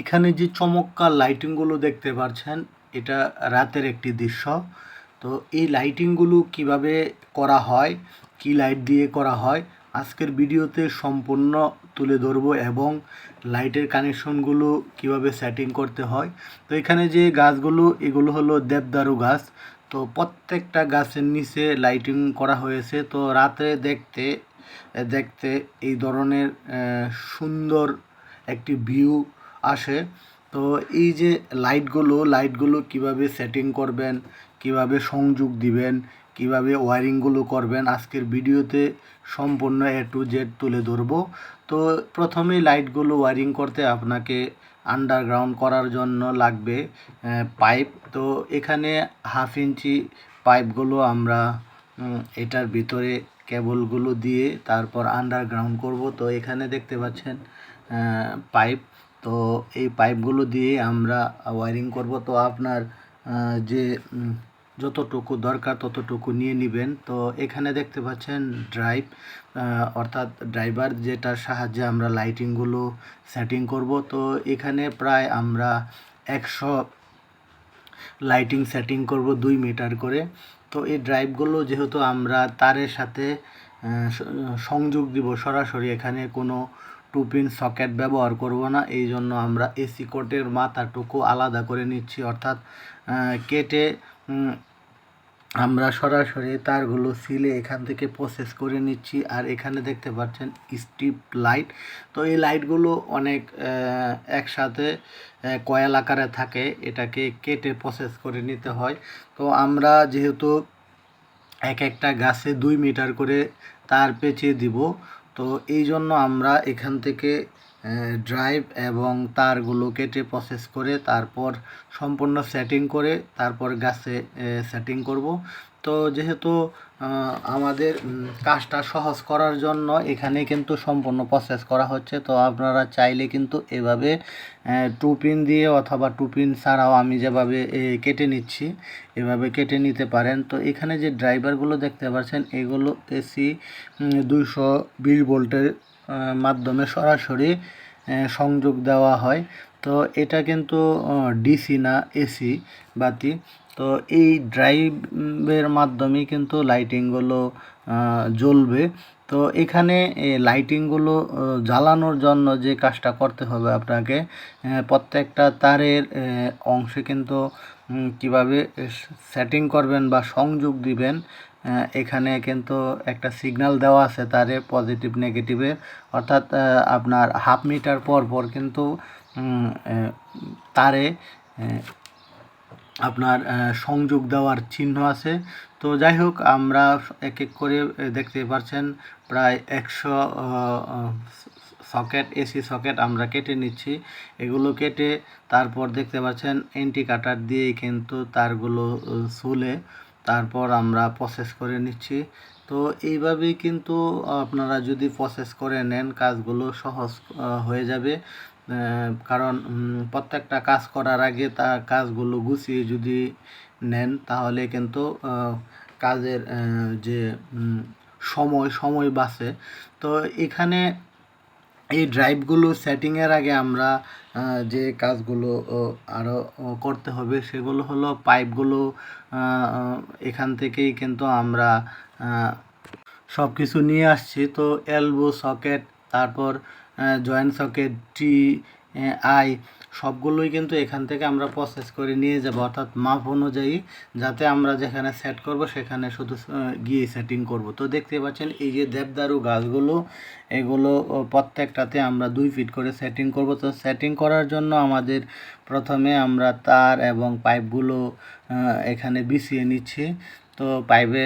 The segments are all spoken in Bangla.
এখানে যে চমৎকার লাইটিংগুলো দেখতে পাচ্ছেন এটা রাতের একটি দৃশ্য। তো এই লাইটিংগুলো কীভাবে করা হয়, কি লাইট দিয়ে করা হয়, আজকের ভিডিওতে সম্পূর্ণ তুলে ধরবো এবং লাইটের কানেকশনগুলো কীভাবে সেটিং করতে হয়। তো এখানে যে গাছগুলো, এগুলো হলো দেবদারু গাছ। তো প্রত্যেকটা গাছের নিচে লাইটিং করা হয়েছে। তো রাতে দেখতে দেখতে এই ধরনের সুন্দর একটি ভিউ আসে। তো এই যে লাইটগুলো লাইটগুলো কীভাবে সেটিং করবেন, কীভাবে সংযোগ দিবেন, কীভাবে ওয়ারিংগুলো করবেন, আজকের ভিডিওতে সম্পূর্ণ এ টু জেড তুলে ধরবো। তো প্রথমেই লাইটগুলো ওয়ারিং করতে আপনাকে আন্ডারগ্রাউন্ড করার জন্য লাগবে পাইপ তো এখানে হাফ ইঞ্চি পাইপগুলো আমরা এটার ভিতরে কেবলগুলো দিয়ে তারপর আন্ডারগ্রাউন্ড করব। তো এখানে দেখতে পাচ্ছেন পাইপ তো এই পাইপগুলো দিয়ে আমরা ওয়ারিং করব। তো আপনার যে যতটুকু দরকার ততটুকু নিয়ে নেবেন। তো এখানে দেখতে পাচ্ছেন ড্রাইভ অর্থাৎ ড্রাইভার যেটার সাহায্যে আমরা লাইটিংগুলো সেটিং করব। তো এখানে প্রায় আমরা একশো লাইটিং সেটিং করব দুই মিটার করে। তো এই ড্রাইভগুলো যেহেতু আমরা তারের সাথে সংযোগ দিব সরাসরি এখানে কোনো টু পিন সকেট ব্যবহার করব না, এই জন্য আমরা এসি কোটের মাথাটুকু আলাদা করে নিচ্ছি। অর্থাৎ কেটে আমরা সরাসরি তারগুলো সিলে এখান থেকে প্রসেস করে নিচ্ছি। আর এখানে দেখতে পাচ্ছেন স্ট্রিপ লাইট তো এই লাইটগুলো অনেক একসাথে কয়েল আকারে থাকে। এটাকে কেটে প্রসেস করে নিতে হয়। তো আমরা যেহেতু এক একটা গাছে দুই মিটার করে তার পেঁচিয়ে দিব তো এই জন্য আমরা এখান থেকে ড্রাইভ এবং তারগুলো কেটে প্রসেস করে তারপর সম্পূর্ণ সেটিং করে তারপর গাছে সেটিং করব। তো যেহেতু আমাদের কাজটা সহজ করার জন্য এখানে কিন্তু সম্পূর্ণ প্রসেস করা হচ্ছে, তো আপনারা চাইলে কিন্তু এভাবে টু পিন দিয়ে অথবা টু পিন ছাড়াও আমি যেভাবে কেটে নিচ্ছি, এভাবে কেটে নিতে পারেন। তো এখানে যে ড্রাইভারগুলো দেখতে পাচ্ছেন, এগুলো এসি দুইশো বিশ ভোল্টের মাধ্যমে সরাসরি সংযোগ দেওয়া হয়। তো এটা কিন্তু ডিসি না এসি বাতি। তো এই ড্রাইভের মাধ্যমে কিন্তু লাইটিংগুলো জ্বলবে। তো এখানে লাইটিংগুলো জ্বালানোর জন্য যে কাজটা করতে হবে আপনাকে প্রত্যেকটা তারের অংশে কিন্তু কীভাবে সেটিং করবেন বা সংযোগ দিবেন এখানে কিন্তু একটা সিগন্যাল দেওয়া আছে তারে পজিটিভ নেগেটিভের অর্থাৎ আপনার হাফ মিটার পর পর কিন্তু তারে আপনার সংযোগ দেওয়ার চিহ্ন আছে। তো যাই হোক, আমরা এক এক করে দেখতে পাচ্ছেন প্রায় একশো সকেট, এসি সকেট আমরা কেটে নিচ্ছি। এগুলো কেটে তারপর দেখতে পাচ্ছেন এন্টি কাটার দিয়ে কিন্তু তারগুলো সুলে তারপর আমরা প্রসেস করে নিচ্ছি। তো এইভাবেই কিন্তু আপনারা যদি প্রসেস করে নেন, কাজগুলো সহজ হয়ে যাবে। কারণ প্রত্যেকটা কাজ করার আগে তার কাজগুলো গুছিয়ে যদি নেন, তাহলে কিন্তু কাজের যে সময় সময় বাঁচে। তো এখানে এই ড্রাইভগুলো সেটিংয়ের আগে আমরা যে কাজগুলো আরও করতে হবে সেগুলো হলো পাইপগুলো এখান থেকেই কিন্তু আমরা সব কিছু নিয়ে আসছি। তো এলবো সকেট তারপর জয়েন্ট সকেট টি আই সবগুলোই কিন্তু এখান থেকে আমরা প্রসেস করে নিয়ে যাব। অর্থাৎ মাপ অনুযায়ী যাতে আমরা যেখানে সেট করব, সেখানে শুধু গিয়ে সেটিং করব। তো দেখতে পাচ্ছেন, এই যে দেবদারু গাছগুলো, এগুলো প্রত্যেকটাতে আমরা দুই ফিট করে সেটিং করব। তো সেটিং করার জন্য আমাদের প্রথমে আমরা তার এবং পাইপগুলো এখানে বিছিয়ে নিচ্ছি। তো পাইপে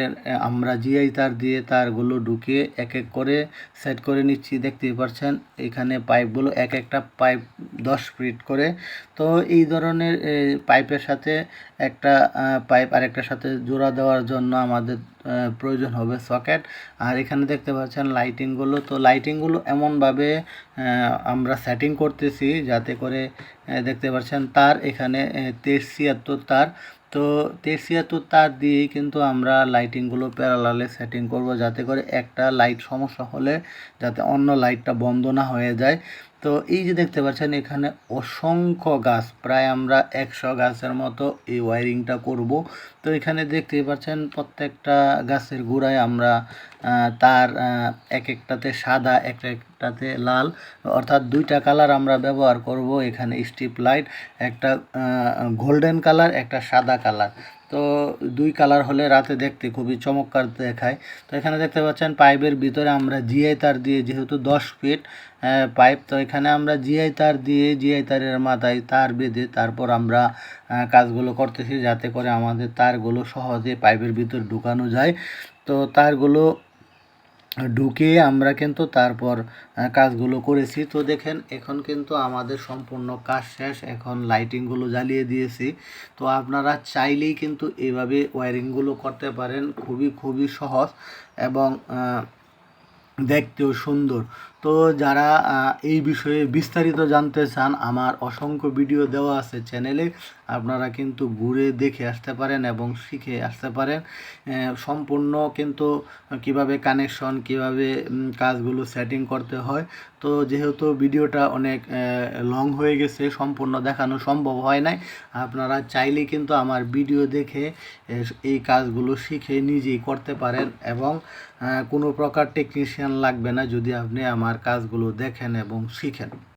আমরা জিআই তার দিয়ে তারগুলো ঢুকিয়ে এক এক করে সেট করে নিচ্ছি, দেখতেই পাচ্ছেন এখানে পাইপগুলো এক একটা পাইপ দশ ফিট করে। তো এই ধরনের পাইপের সাথে একটা পাইপ আরেকটার সাথে জোড়া দেওয়ার জন্য আমাদের প্রয়োজন হবে সকেট। আর এখানে দেখতে পাচ্ছেন লাইটিংগুলো। তো লাইটিংগুলো এমনভাবে আমরা সেটিং করতেছি যাতে করে দেখতে পাচ্ছেন তার এখানে তেইশ ছিয়াত্তর তার। তো তেইশ ছিয়াত্তর তার দিয়েই কিন্তু আমরা লাইটিংগুলো প্যারালালে সেটিং করব যাতে করে একটা লাইট সমস্যা হলে যাতে অন্য লাইটটা বন্ধ না হয়ে যায়। তো এই যে দেখতে পাচ্ছেন, এখানে অসংখ্য গাছ, প্রায় আমরা একশো গাছের মতো এই ওয়ারিংটা করব। তো এখানে দেখতেই পাচ্ছেন, প্রত্যেকটা গাছের গোড়ায় আমরা তার এক একটাতে সাদা এক একটাতে লাল। অর্থাৎ দুইটা কালার আমরা ব্যবহার করব এখানে স্ট্রিপ লাইট, একটা গোল্ডেন কালার, একটা সাদা কালার। তো দুই কালার হলে রাতে দেখতে খুবই চমৎকার দেখায়। তো এখানে দেখতে পাচ্ছেন পাইপের ভিতরে আমরা জিআই তার দিয়ে যেহেতু দশ ফিট পাইপ, তো এখানে আমরা জিআই তার দিয়ে জিআই তারের মাথায় তার বেঁধে তারপর আমরা কাজগুলো করতেছি যাতে করে আমাদের তারগুলো সহজে পাইপের ভিতর ঢুকানো যায়। তো তারগুলো ঢুকিয়ে আমরা কিন্তু তারপর কাজগুলো করেছি। তো দেখেন, এখন কিন্তু আমাদের সম্পূর্ণ কাজ শেষ। এখন লাইটিংগুলো জ্বালিয়ে দিয়েছি। তো আপনারা চাইলেই কিন্তু এভাবে ওয়ারিংগুলো করতে পারেন। খুবই খুবই সহজ এবং দেখতেও সুন্দর। তো যারা এই বিষয়ে বিস্তারিত জানতে চান, আমার অসংখ্য ভিডিও দেওয়া আছে চ্যানেলে। আপনারা কিন্তু ঘুরে দেখে আসতে পারেন এবং শিখে আসতে পারেন। সম্পূর্ণ কিন্তু কীভাবে কানেকশন কীভাবে কাজগুলো সেটিং করতে হয়। তো যেহেতু ভিডিওটা অনেক লং হয়ে গেছে, সম্পূর্ণ দেখানো সম্ভব হয় নাই, আপনারা চাইলে কিন্তু আমার ভিডিও দেখে এই কাজগুলো শিখে নিজেই করতে পারেন এবং কোনো প্রকার টেকনিশিয়ান লাগবে না যদি আপনি আমার কাজগুলো দেখেন এবং শিখেন।